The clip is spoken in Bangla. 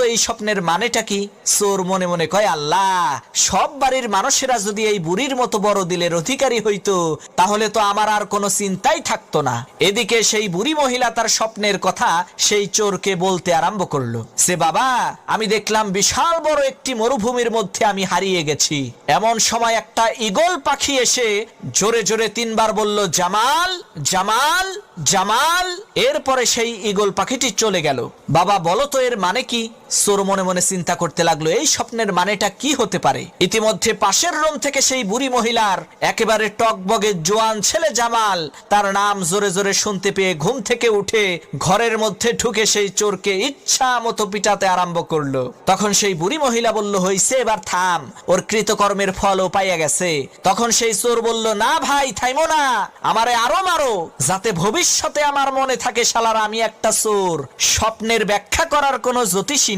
তো এই স্বপ্নের মানেটা কি? চোর মনে মনে কয়, আল্লাহ, সব বাড়ির মানুষেরা যদি এই বুড়ির মতো বড় দিলের অধিকারী হইতো, তাহলে তো আমার আর কোনো চিন্তাই থাকতো না। এদিকে সেই বুড়ি মহিলা তার স্বপ্নের কথা সেই চোরকে বলতে আরম্ভ করল, সে বাবা, আমি দেখলাম বিশাল বড় একটি মরুভূমির মধ্যে আমি হারিয়ে গেছি। এমন সময় একটা ইগল পাখি এসে জোরে জোরে তিনবার বলল, জামাল জামাল জামাল, এরপরে সেই ইগল পাখিটি চলে গেল। বাবা, বলো তো এর মানে কি? সোর মনে মনে চিন্তা করতে লাগল, এই স্বপ্নের মানেটা কি হতে পারে? ইতিমধ্যে পাশের রুম থেকে সেই বুড়ি মহিলার একেবারে টকবগে জোয়ান ছেলে জামাল, তার নাম জোরে জোরে শুনতে পেয়ে ঘুম থেকে উঠে ঘরের মধ্যে ঢুকে সেই চোরকে ইচ্ছা মতো পিটাতে আরম্ভ করল। তখন সেই বুড়ি মহিলা বলল, হইছে, এবার থাম। ওর কৃতকর্মের ফল ও পাইয়া গেছে। তখন সেই চোর বলল, না ভাই, থাইমো না। আমারে আরও মারো, যাতে ভবিষ্যতে আমার মনে থাকে শালার আমি একটা চোর। স্বপ্নের ব্যাখ্যা করার কোনো জ্যোতিষী